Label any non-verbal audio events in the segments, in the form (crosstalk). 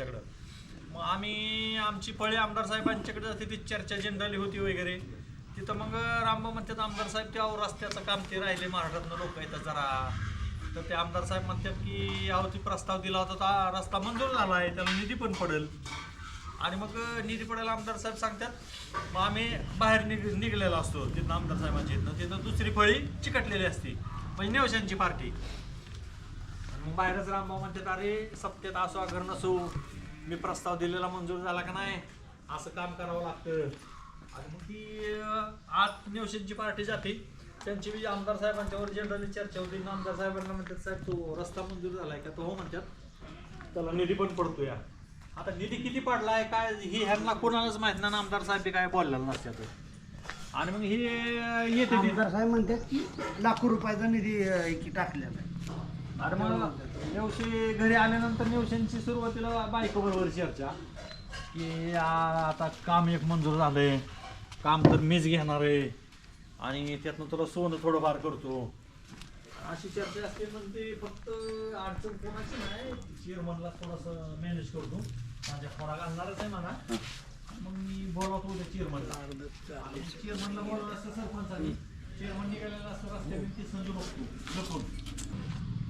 आमच्याकडं. मग आम्ही आमची फळे आमदार साहेबांच्याकडे जाते ती चर्चा जनरली होती वगैरे. तिथं मग रामबा म्हणतात आमदार साहेब ते अहो रस्त्याचं काम ते राहिले महाराष्ट्रातनं लोक येतात जरा. तर ते आमदार साहेब म्हणतात की अहो ती प्रस्ताव दिला होता तो रस्ता मंजूर झाला आहे त्याला निधी पण पडेल. आणि मग निधी पडायला आमदार साहेब सांगतात मग आम्ही बाहेर निघ निघलेला असतो. तिथं आमदार साहेबांच्या इथनं तिथं दुसरी फळी चिकटलेली असती. म्हणजे नेवशांची पार्टी. मग बाहेरच रामभाऊ म्हणतात अरे सप्त्यात असो अगर नसो मी प्रस्ताव दिलेला मंजूर झाला का नाही? असं काम करावं लागतं. आणि मग ती अं, आत पार्टी जाते. त्यांची बी आमदार साहेबांच्यावर जनरली चर्चा होती. आमदार साहेबांना म्हणतात साहेब तो रस्ता मंजूर झालाय का? तो हो म्हणतात त्याला निधी पण पडतो या. आता निधी किती पडलाय काय ही ह्यांना कोणालाच माहीत नाही आमदार साहेब काय बोललेलं नसत्यात आणि मग हे येते आमदार साहेब म्हणतात की लाखो रुपयाचा निधी टाकलेला आहे. आणि मग नेवशी घरी आल्यानंतर नेवशांची सुरुवातीला बायको बरोबर चर्चा. की आ- आता काम एक मंजूर झालंय. काम तर मीच घेणार आहे. आणि त्यातनं तुला सोनं थोडंफार करतो. अशी चर्चा असते पण ते फक्त अडचण कोणाची नाही. चेअरमनला थोडंसं मॅनेज करतो. माझ्या खोडा घालणारच आहे म्हणा. मग मी बोलवतो उद्या चेअरमनला चेअरमनला बोलवलं असतं सरपंचानी. चेअरमन निघालेला असतं रस्त्याने ती संजू बघतो लपून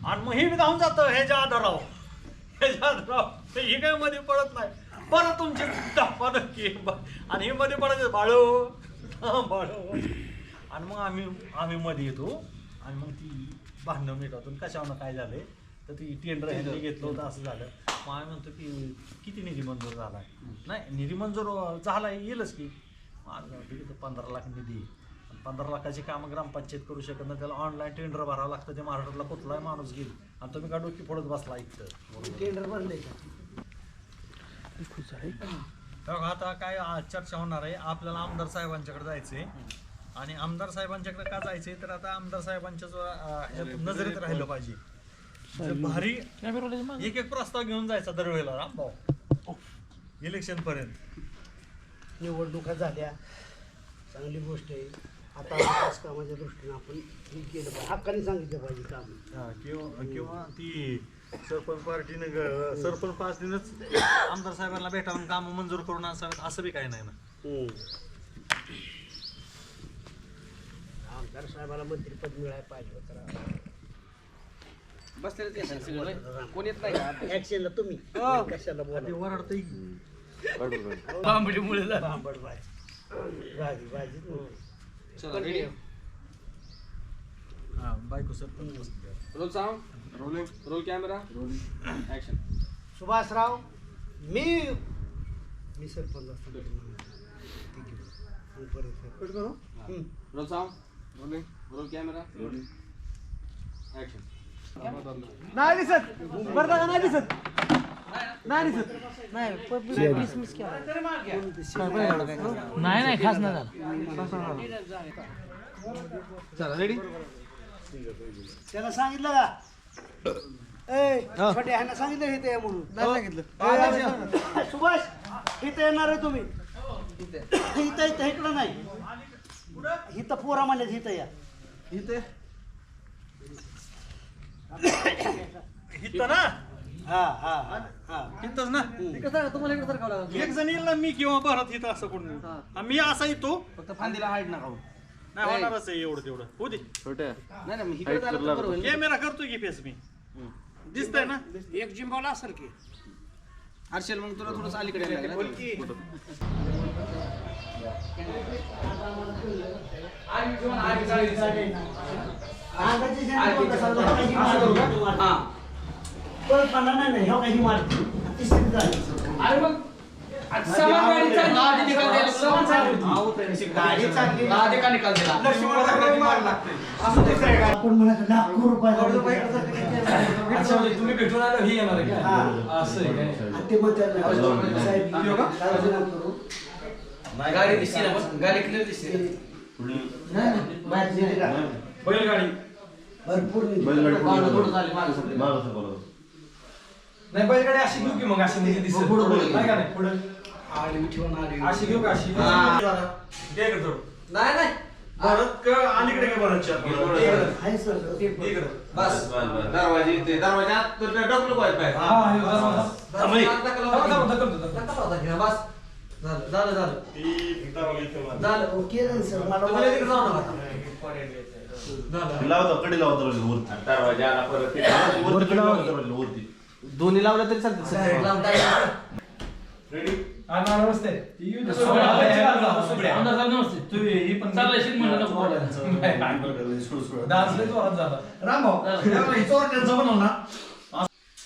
आणि मग हे धावून जातं हे जाधवराव हे जाधवराव हे ही काही मध्ये पडत नाही. परत तुमची धप्पा नक्की. आणि हे मध्ये पडायचं बाळो. बाळो. आणि मग आम्ही आम्ही मध्ये येतो. आणि मग ती भांडणं मिटवतो. कशावर काय झालंय? तर ती टेंडर ह्यांनी घेतलं होतं असं झालं. मग आम्ही म्हणतो की किती निधी मंजूर झालाय? नाही निधी मंजूर झालाय येईलच की. मग आम्ही म्हणतो की पंधरा लाख निधी पंधरा लाखाची कामं ग्रामपंचायत करू शकत नाही. त्याला ऑनलाईन टेंडर भरावं लागतं. ते महाराष्ट्रातला कुठलाही माणूस घेईल. आणि तुम्ही का डोकी फोडत बसला इथं? टेंडर भरले का? आता काय चर्चा होणार आहे. आपल्याला आमदार साहेबांच्याकडे जायचंय. आणि आमदार साहेबांच्याकडे का जायचंय? तर आता आमदार साहेबांच्या जो नजरेत राहिलं पाहिजे. भारी एक एक प्रस्ताव घेऊन जायचा दरवेळेला रामभाऊ इलेक्शन पर्यंत. निवडणुका झाल्या. चांगली गोष्ट आहे. आता विकास कामाच्या दृष्टीने आपण हे केलं पाहिजे. हक्काने सांगितलं पाहिजे काम. हा, किंवा किंवा ती सरपंच पार्टीनं ग- सरपंच पार्टीनंच आमदार साहेबांना भेटावून काम मंजूर करून असावेत असं बी काही नाही ना. आमदार साहेबाला मंत्रीपद मिळायला पाहिजे होतं बसलेलं ते असेल सगळं. होय? कोण येत नाही? का ऍक्शनला तुम्ही कशाला ते बांबडीमुळे भांबड भाजी भाजी हा बायको सरपंच बसली. Roll sound rolling roll camera? Action Subhashrao मी मी सरपंच असतो ठीक आहे मग परत कट करू। हं. Roll sound rolling roll camera? Action नाही दिसत बरं का नाही दिसत नाही नाही नाही खास नाही झाला. चला रेडी त्याला सांगितलं का? ए छोटे ह्यांना सांगितलं इथे या म्हणून. नाही सांगितलं. सुभाष इथे येणार आहे तुम्ही. इथं इथं इकडं नाही. इथं पोरा म्हणल्यात इथं या. इथे. इथं ना? हा हा हा इथंच ना? तुम्हाला इकडे सरकावं लागलं. एक जण येईल ना मी किंवा भरत इथं असं कोण हा, मी असा येतो. फक्त फांदीला हाईट नका हो. नाही होणारच आहे एवढं तेवढं. हो दे. छोट्या. नाही नाही मग इकडे झालं तर बरं होईल कॅमेरा करतोय की फेस मी? दिसतंय ना? एक जिंबावला असेल की. हर्षल मग तुला थोडंसं अलीकडे यायला लागेल ना. हो. नाही नाही हो काही मारती तिसरी झाली अरे मग समान गाडी चालली. आधी निकाल द्यायला समान चालली. गाडी चालली आधी का निकाल दिला आपण म्हणायचं लाखो रुपयाला म्हणजे तुम्ही भेटून आलो ही येणार आहे हा. का असं आहे काय? ते मग साहेब? राजीनामा करू. गाडी दिसते ना पण गाडी क्लिअर दिसते नाही, नाही, बाहेर निघा. बैलगाडी. भरपूर. मागं थोडं चालेल, मागं. नाही बैलगाडी अशी घेऊ की मग अशी म्हणजे दिसत पुढं पुढं. नाही का नाही? पुढं. आडवी ठेवून आडवी. अशी घेऊ का अशी? हा. जोड? नाही नाही. भरत का अलीकडे का भरतच्या आहे सर. बस. दरवाजे डबल पाहिजे हा, हे दरवाजा. थांबा. थांबा, थांबा, ढकलतो, ढकलतो. बस. झालं झालं झालं. झालं. Okay sir. मला तुम्ही तिकडे जाऊ नका. लावतो कडे लावतो वरती दरवाजाला परत. वरती दोन्ही लावलं तरी चालतं. हा, ना, नमस्ते.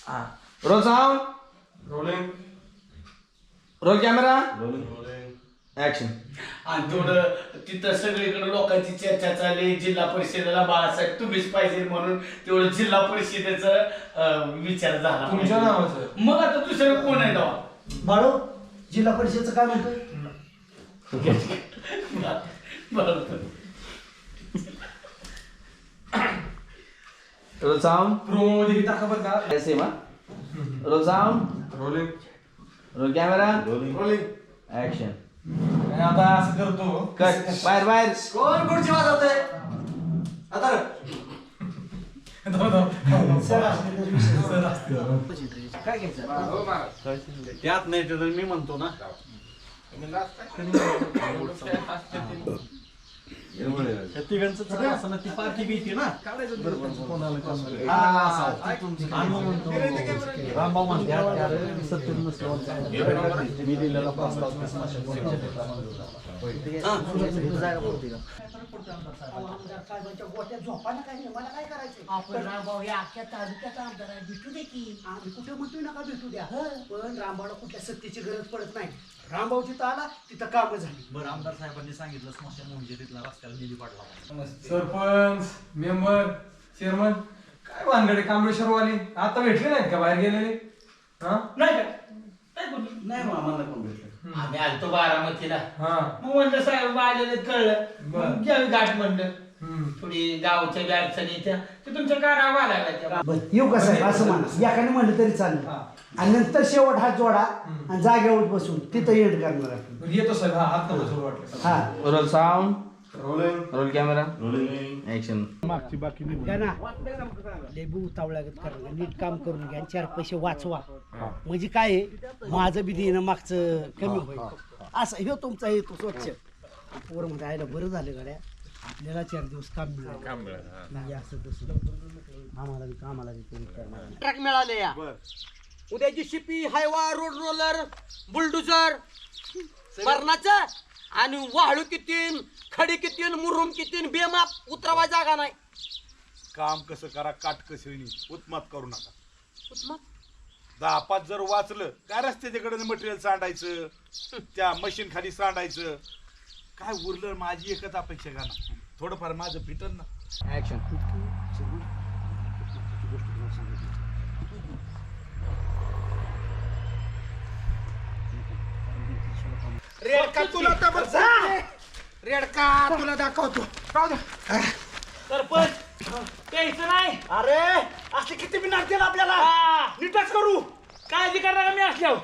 हा, ही. Roll sound rolling. Roll camera? Action आणि थोडं तिथं सगळीकडे लोकांची चर्चा चालली. जिल्हा परिषदेला बाळासाहेब तुम्हीच पाहिजे म्हणून तेवढं जिल्हा परिषदेचा विचार झाला तुमच्या नावाचं? मग आता दुसरं कोण आहे तेव्हा? बाळू जिल्हा परिषदचं काय बरोबर रोल साऊंड प्रोमो मध्ये बी टाका बरं का. सेम हा roll sound rolling roll camera rolling action आता असं करतो. कट. बाहेर बाहेर. कोण खुर्ची वाजवतंय आता घ्यायचं त्यात नाही तर मी म्हणतो ना. मी दिलेला प्रस्ताव आपण रामभाऊ या अख्ख्या तालुक्याचा आमदार आहे. भेटू दे की. आम्ही कुठे म्हणतोय नका भेटू द्या. पण रामभाऊला कुठल्या सत्तेची गरज पडत नाही. रामभाऊ जिथं आला तिथं कामं झाली. बरं आमदार साहेबांनी सांगितलं तिथला रस्त्याला निधी पाडला पाहिजे. सरपंच मेंबर चेअरमन काय भानगडे कांबळेश्वर वाले आता भेटले नाहीत का बाहेर गेलेले? हा? नाही का? नाही बोललो. नाही आम्हाला कोण भेटलं? आम्ही आलतो बारामतीला. हा. मग म्हणलं साहेब आलेले कळलं. बरं. मग गाठ म्हणलं. हम्म. थोडी गावच्या बी अडचणी त्या ते तुमच्या कानावर आल्या त्या बरं येऊ का साहेब? असं म्हणा. एकाने म्हणलं तरी चालेल. हा. आणि नंतर शेवट हात जोडा आणि जागेवर बसून तिथं एंड करणार आपण. येतो साहेब. हा हात वाटलं? हा. Roll sound rolling roll camera rolling action घ्या ना लेबू उतावळ्यागत करा नीट काम करून घ्या आणि चार पैसे वाचवा. म्हणजे काय आहे? माझं बी देणं मागचं कमी होईल. असं हे तुमचा हेतू स्वच्छ. पोरमध्ये आयला बरं झालं गाड्या. आपल्याला चार दिवस काम मिळालं. म्हणजे असं तसं. आम्हाला बी कामाला बी कोणी करणार नाही. ट्रक मिळाले या. उद्या JCB Hyva road roller bulldozer मरणाचं आणि वाळू खडी कितीन मुरुम कितीन बेमाप उतरावा जागा नाही. काम कसं करा काटकसरीने उत्मात करू नका. दहा पाच जर वाचलं काय रस्त्याच्याकडे मटेरियल सांडायचं? त्या मशीन खाली सांडायचं? काय उरलं माझी एकच अपेक्षा का ना थोडंफार माझं फिटन ना. ऍक्शन रेडका तुला रेडका तुला दाखवतो. सरपंच प्यायचं नाही? अरे असे किती बी नाचतील आपल्याला. नीटच करू. काळजी करणार मी असल्यावर?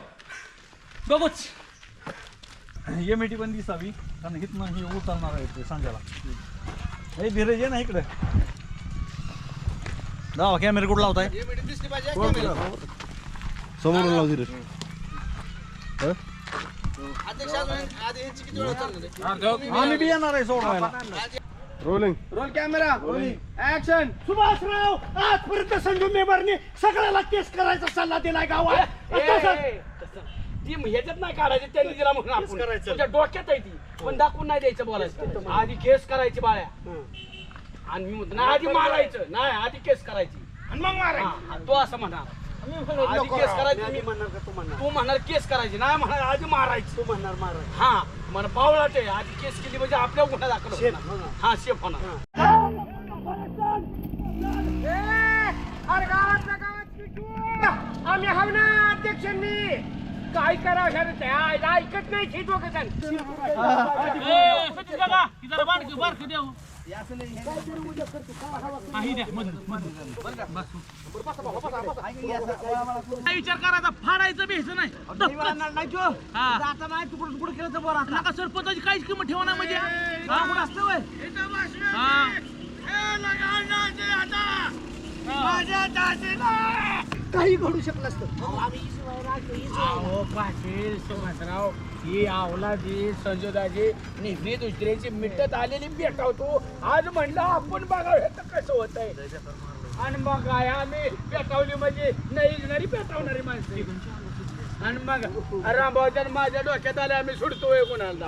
बघूच. एमएटी पण दिसावी कारण हिथनं हे उतरणार आहे ते सांगायला हे धीरज ये ना इकडे? लावा कॅमेरा कुठं लावताय? समोर लाव धीरज. आम्ही बी येणार आहे सोडवायला रोल कॅमेरा ऍक्शन सुभाषराव आजपर्यंत संजू मेंबरने सगळ्याला केस करायचा सल्ला दिलाय गावात. (laughs) ती ह्याच्यात नाही काढायची त्यांनी दिला म्हणून आपण. तुझ्या डोक्यात आहे ती. पण दाखवून नाही द्यायचं बोलायचं. आधी केस करायची बाळ्या. आणि मी म्हणतो नाही आधी मारायचं. नाही आधी केस करायची. आणि मग मारायची. तो असं म्हणणार आधी केस करायची मी म्हणणार का तू म्हणणार. तू म्हणणार केस करायची. नाही म्हणणार आधी मारायची. तू म्हणणार मार हा मला पावलाट आहे. आधी केस केली म्हणजे आपल्या गुन्हा दाखल शेफ होणार. होणार. हा. शेफ होणार आम्ही हाव ना अध्यक्षांनी. काय करा ऐकत नाही हे दोघं जण. हा. काय विचार करायचा? फाडायचं बेसन नाही. हा. नका सरपंचाची काहीच किंमत म्हणजे. हा, असतं होय? हा. काही घडू शकलं असतं. पाटील सुभाषराव ही आवलाजी संजोदाजी नेहमी दुसऱ्याची मिठत आलेली भेटावतो. आज म्हणलं आपण बघावं तर कसं होत आहे आणि मग काय आम्ही पेटावली म्हणजे नाही येणारी पेटावणारी माणसं आणि मग रामभाऊच्या माझ्या डोक्यात आले आम्ही सुटतोय कोणाला.